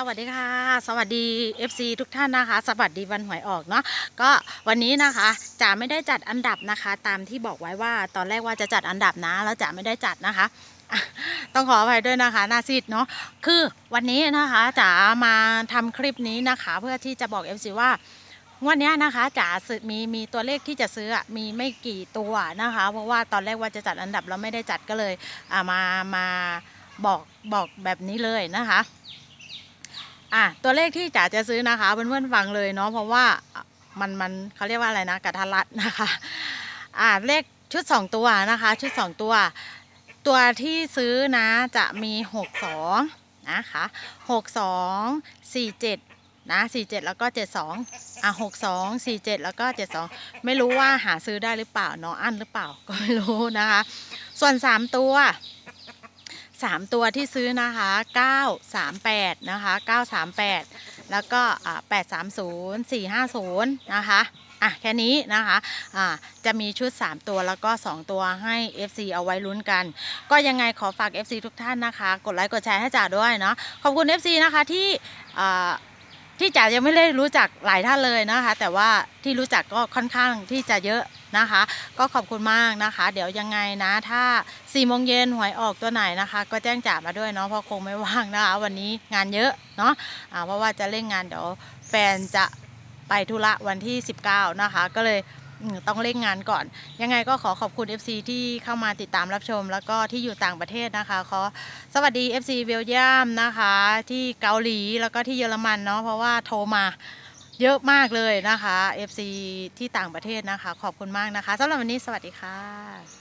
สวัสดีค่ะ สวัสดี FC ทุกท่านนะคะ สวัสดีวันหวยออกเนาะก็วันนี้นะคะจ๋าไม่ได้จัดอันดับนะคะ ตามที่บอกไว้ว่าตอนแรกว่าจะจัดอันดับนะ แล้วจ๋าไม่ได้จัดนะคะ ต้องขออภัยด้วยนะคะนาซีดเนาะคือวันนี้นะคะจ๋ามาทำคลิปนี้นะคะ เพื่อที่จะบอก FC ว่างวันนี้ยนะคะจ๋าซื้อมีมีตัวเลขที่จะซื้อมีไม่กี่ตัวนะคะ เพราะว่าตอนแรกว่าจะจัดอันดับเราไม่ได้จัดก็เลยอ่ามามาบอกบอกแบบนี้เลยนะคะ อะตัวเลขที่จ๋าจะซื้อนะคะเพื่อนๆฟังเลยเนาะเพราะว่ามันมันเขาเรียกว่าอะไรนะกระทัดรัดนะคะอ่าเลขชุด 2 ตัวนะคะ ชุด 2 ตัว ตัวที่ซื้อนะจะมี 62 นะคะ62 47 นะ 47 แล้วก็ 72 อะ 62 47 แล้วก็ 72 ไม่รู้ว่าหาซื้อได้หรือเปล่าเนาะอันหรือเปล่าก็ไม่รู้นะคะ ส่วน 3 ตัว สามตัวที่ซื้อนะคะ938นะคะ938แล้วก็อ่า830 450นะคะอะแค่นี้นะคะอ่าจะมีชุด 3 ตัวแล้วก็ 2 ตัวให้ FC เอาไว้ลุ้นกัน ก็ยังไงขอฝาก FC ทุกท่านนะคะ กดไลค์กดแชร์ให้จ๋าด้วยเนาะขอบคุณ FC นะคะที่อ่าที่จ๋ายังไม่ได้รู้จักหลายท่านเลยนะคะ แต่ว่าที่รู้จักก็ค่อนข้างที่จะเยอะ นะคะ ก็ขอบคุณมากนะคะ เดี๋ยวยังไงนะ ถ้า4ี่โมงเย็นหวยออกตัวไหนนะคะ ก็แจ้งจ่ามาด้วยเนาะเพราะคงไม่ว่างนะคะ วันนี้งานเยอะเนาะอ่าเพราะว่าจะเล่นงานเดี๋ยวแฟนจะไปธุระวันที่ 19 นะคะ ก็เลยต้องเร่งงานก่อน ยังไงก็ขอขอบคุณ FC ที่เข้ามาติดตามรับชม แล้วก็ที่อยู่ต่างประเทศนะคะขอสวัสดี FC เบลเยียมนะคะ ที่เกาหลีแล้วก็ที่เยอรมันเนาะเพราะว่าโทรมา เยอะมากเลยนะคะ FC ที่ต่างประเทศนะคะ ขอบคุณมากนะคะสำหรับวันนี้สวัสดีค่ะ